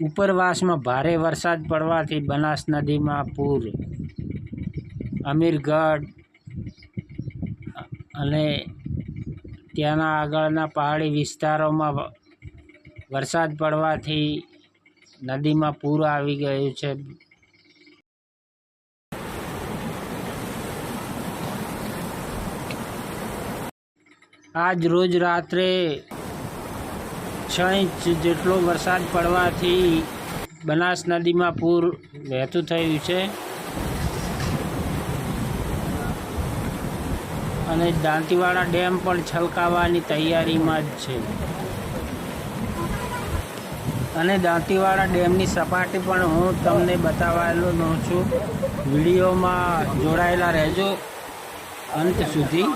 ઉપરવાસમાં ભારે વરસાદ પડવાથી બનાસ નદીમાં પૂર અમીરગઢ અને ત્યાંના આગળના પહાડી વિસ્તારોમાં વરસાદ પડવાથી નદીમાં પૂર આવી ગયું છે. આજ રોજ રાત્રે છ ઇંચ જેટલો વરસાદ પડવાથી બનાસ નદીમાં પૂર વહેતું થયું છે. અને દાંતીવાડા ડેમ પણ છલકાવાની તૈયારીમાં જ છે. અને દાંતીવાડા ડેમની સપાટી પણ હું તમને બતાવેલો ન છું. વિડીયોમાં જોડાયેલા રહેજો અંત સુધી.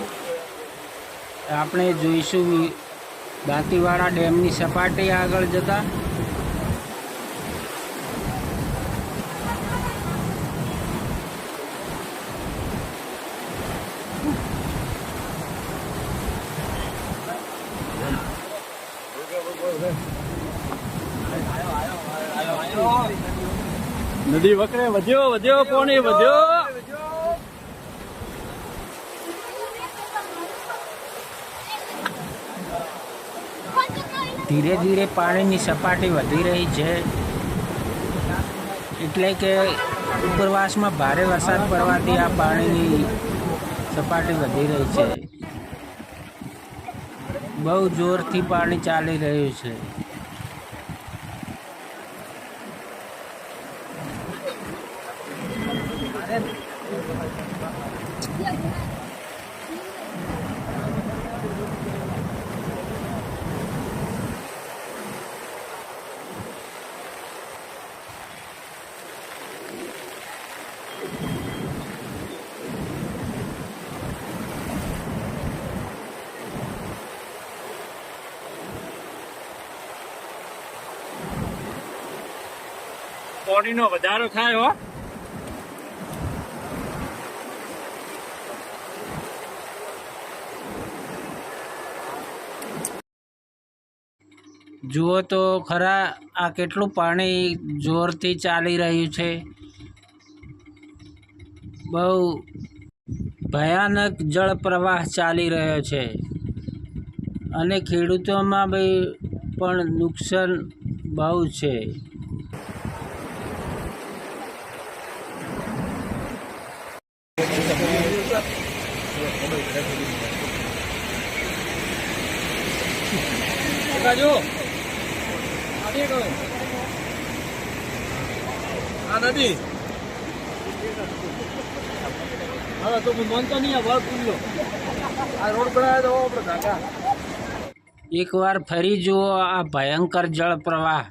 આપણે જોઈશું દાંતીવાડા ડેમની સપાટી આગળ જતા. નદી વકરે વધ્યો વધ્યો, પાણી વધ્યો. ધીરે ધીરે પાણીની સપાટી વધી રહી છે. એટલે કે ઉપરવાસમાં ભારે વરસાદ પડવાથી આ પાણીની સપાટી વધી રહી છે. બહુ જોરથી પાણી ચાલી રહ્યું છે. પાણીનો વધારો થાય હો. જુઓ તો ખરા આ કેટલું પાણી જોરથી ચાલી રહ્યું છે. બહુ ભયાનક જળ પ્રવાહ ચાલી રહ્યો છે. અને ખેડૂતોમાં બી પણ નુકસાન બહુ છે. કહો આ નદી હવે તો હું માનતો નહીં વળ ખુલ્લો આ રોડ બનાવ્યો તો એકવાર ફરી જુઓ આ ભયંકર જળ પ્રવાહ